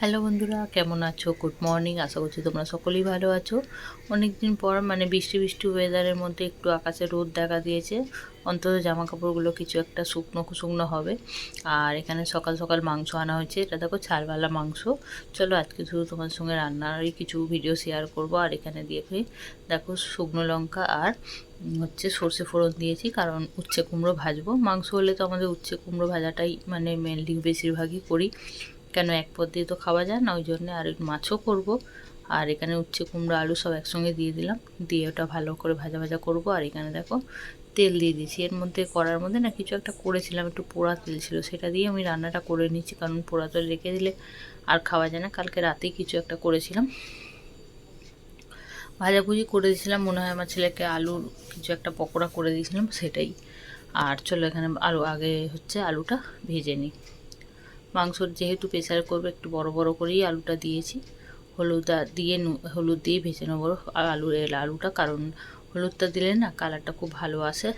Hello বন্ধুরা, কেমন আছো? গুড মর্নিং আশা করছি তোমরা সকলেই ভালো আছো। অনেক দিন পর মানে বৃষ্টি বৃষ্টি ওয়েদারের মধ্যে একটু আকাশে রোদ দেখা দিয়েছে। অন্তত জামা কাপড়গুলো কিছু একটা শুকনো শুকনো হবে। আর এখানে সকাল সকাল মাংস আনা হয়েছে। এটা দেখো, ছালওয়ালা মাংস। চলো, আজকে শুধু তোমার সঙ্গে রান্নারই কিছু ভিডিও শেয়ার করব। আর এখানে দিয়ে দেখো শুকনো লঙ্কা আর হচ্ছে সর্ষে ফোড়ন দিয়েছি। কারণ উচ্ছে কুমড়ো ভাজবো। মাংস হলে তো আমাদের উচ্ছে কুমড়ো ভাজাটাই মানে মেনলি বেশিরভাগই করি। কেন এক পদ দিয়ে তো খাওয়া যায় না? ওই জন্যে আর একটু মাছও করব। আর এখানে উচ্ছে, কুমড়ো, আলু সব একসঙ্গে দিয়ে দিলাম। দিয়ে ওটা ভালো করে ভাজা ভাজা করব। আর এখানে দেখো তেল দিয়ে দিয়েছি। এর মধ্যে করার মধ্যে না কিছু একটা করেছিলাম, একটু পোড়া তেল ছিল। সেটা দিয়ে আমি রান্নাটা করে নিচ্ছি কারণ পোড়া তেল রেখে দিলে আর খাওয়া যায় না। কালকে রাতেই কিছু একটা করেছিলাম। ভাজাভুজি করে দিয়েছিলাম। মনে হয় আমার ছেলেকে আলুর কিছু একটা পকোড়া করে দিয়েছিলাম, সেটাই। আর চলো এখানে আলু আগে হচ্ছে আলুটা ভেজে নিই। মাংসর যেহেতু প্রেসার করবে, একটু বড় বড় করেই আলুটা দিয়েছি। হলুদ দিয়ে হলুদ দিয়ে ভেজে নেব আলু আলুটা, কারণ হলুদটা দিলে না কালারটা খুব ভালো আসে।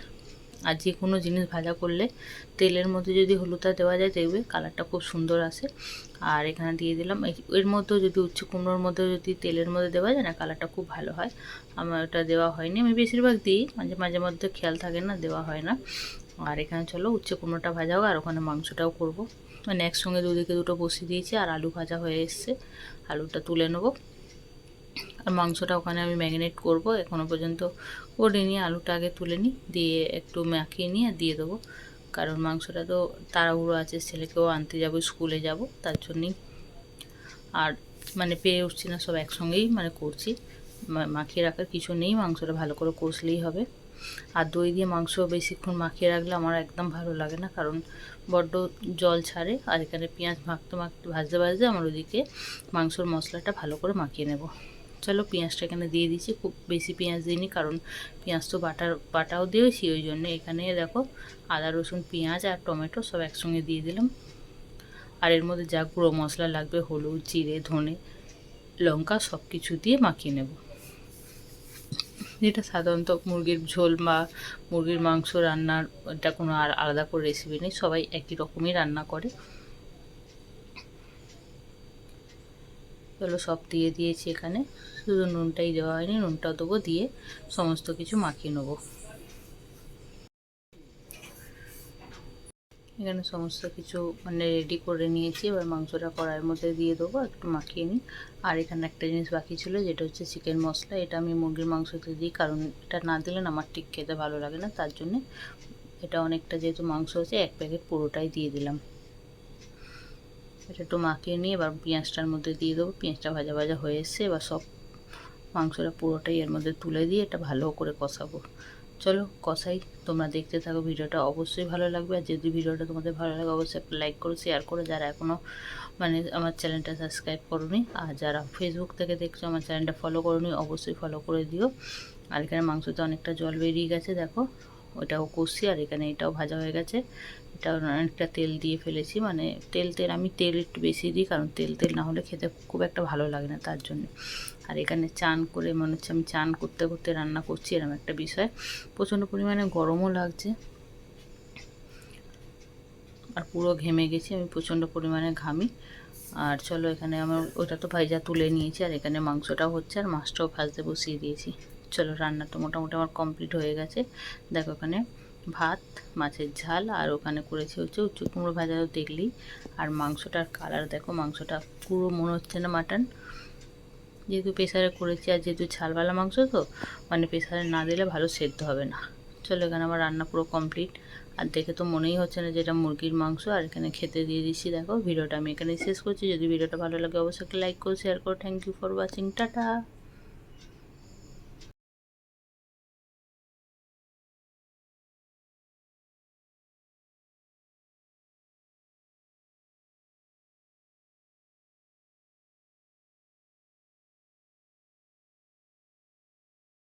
আর যে কোনো জিনিস ভাজা করলে তেলের মধ্যে যদি হলুদটা দেওয়া যায়, দেখবে কালারটা খুব সুন্দর আসে। আর এখানে দিয়ে দিলাম এর মধ্যেও যদি উচ্ছে কুমড়োর মধ্যে যদি তেলের মধ্যে দেওয়া যায় না কালারটা খুব ভালো হয়। আমার ওটা দেওয়া হয়নি, আমি বেশিরভাগ দিই, মাঝে মাঝে মধ্যে খেয়াল থাকে না, দেওয়া হয় না। আর এখানে চলো উচ্ছে কুমড়োটা ভাজা হোক, আর ওখানে মাংসটাও করব। মানে একসঙ্গে দুদিকে দুটো বসিয়ে দিয়েছি, আর আলু ভাজা হয়ে এসছে। আলুটা তুলে নেব। আর মাংসটা ওখানে আমি ম্যাগনেট করব। এখনও পর্যন্ত করিনি, আলুটা আগে তুলে নিই, দিয়ে একটু মাখিয়ে নিয়ে দিয়ে দেবো। কারণ মাংসটা তো তাড়াহুড়ো আছে, ছেলেকেও আনতে যাব, স্কুলে যাব, তার জন্যই। আর মানে পেয়ে উঠছি না, সব একসঙ্গেই মানে করছি। মাখিয়ে রাখার কিছু নেই, মাংসটা ভালো করে কষলেই হবে। আর দই দিয়ে মাংস বেশিক্ষণ মাখিয়ে রাখলে আমার একদম ভালো লাগে না, কারণ বড্ড জল ছাড়ে। আর এখানে পেঁয়াজ মাখতে মাখতে ভাজতে ভাজতে আমার ওদিকে মাংসর মশলাটা ভালো করে মাখিয়ে নেব। চলো পেঁয়াজটা এখানে দিয়ে দিচ্ছি, খুব বেশি পেঁয়াজ দিইনি, কারণ পেঁয়াজ তো বাটার, বাটাও দিয়েছি, ওই জন্য এখানে দেখো আদা, রসুন, পেঁয়াজ আর টমেটো সব একসঙ্গে দিয়ে দিলাম। আর এর মধ্যে যা গুঁড়ো মশলা লাগবে, হলুদ, জিরে, ধনে, লঙ্কা সব কিছু দিয়ে মাখিয়ে নেব। যেটা সাধারণত মুরগির ঝোল বা মুরগির মাংস রান্নার এটা কোনো আর আলাদা করে রেসিপি নেই, সবাই একই রকমই রান্না করে। চলো সব দিয়ে দিয়েছি এখানে। শুধু নুনটাই দেওয়া হয়নি, নুনটাও দেবো, দিয়ে সমস্ত কিছু মাখিয়ে নেব। এখানে সমস্ত কিছু মানে রেডি করে নিয়েছি। এবার মাংসটা কড়াইয়ের মধ্যে দিয়ে দেবো, একটু মাখিয়ে নিই। আর এখানে একটা জিনিস বাকি ছিল, যেটা হচ্ছে চিকেন মশলা। এটা আমি মুরগির মাংসতে দিই, কারণ এটা না দিলে আমার ঠিক খেতে ভালো লাগে না। তার জন্যে এটা অনেকটা যেহেতু মাংস আছে, এক প্যাকেট পুরোটাই দিয়ে দিলাম। এটা একটু মাখিয়ে নিয়ে এবার পেঁয়াজটার মধ্যে দিয়ে দেবো। পেঁয়াজটা ভাজা ভাজা হয়ে এসছে। এবার সব মাংসটা পুরোটাই এর মধ্যে তুলে দিয়ে এটা ভালো করে কষাবো। চলো কষাই তোমরা দেখতে থাকো ভিডিওটা, অবশ্যই ভালো লাগবে। আর যদি ভিডিওটা তোমাদের ভালো লাগে, অবশ্যই একটা লাইক করো শেয়ার করো। যারা এখনও মানে আমার চ্যানেলটা সাবস্ক্রাইব করোনি, আর যারা ফেসবুক থেকে দেখছ, আমার চ্যানেলটা ফলো করোনি, অবশ্যই ফলো করে দিও। আর এখানে মাংসতে অনেকটা জল বেরিয়ে গেছে, দেখো। ওটাও কষছি আর এখানে এটাও ভাজা হয়ে গেছে। এটা অনেকটা তেল দিয়ে ফেলেছি মানে তেল তেল, আমি তেল একটু বেশি দিই কারণ তেল তেল না হলে খেতে খুব একটা ভালো লাগে না তার জন্য। আর এখানে চান করে মনে হচ্ছে আমি চান করতে করতে রান্না করছি এরকম একটা বিষয়। প্রচণ্ড পরিমাণে গরমও লাগছে। আর পুরো ঘেমে গেছি, আমি প্রচণ্ড পরিমাণে ঘামি। আর চলো এখানে আমার ওটা তো ভাইজা তুলে নিয়েছি, আর এখানে মাংসটাও হচ্ছে, আর মাছটাও ভাজতে বসিয়ে দিয়েছি। চলো রান্নাটা মোটামুটি আমার কমপ্লিট হয়ে গেছে। দেখো ওখানে ভাত, মাছের ঝাল, আর ওখানে করেছি হচ্ছে উচ্চ কুমড়ো ভাজা দেখলেই আর মাংসটার কালার দেখো, মাংসটা পুরো মনে হচ্ছে না মাটন যেহেতু প্রেসারে করেছি, আর যেহেতু ছালওয়ালা মাংস তো মানে প্রেসারে না দিলে ভালো সেদ্ধ হবে না। চলো এখানে আমার রান্না পুরো কমপ্লিট আর দেখে তো মনেই হচ্ছে না যেটা মুরগির মাংস, আর এখানে খেতে দিয়ে দিচ্ছি। দেখো, ভিডিওটা আমি এখানে শেষ করছি। যদি ভিডিওটা ভালো লাগে, অবশ্যই লাইক করো শেয়ার করো। Thank you for watching tata.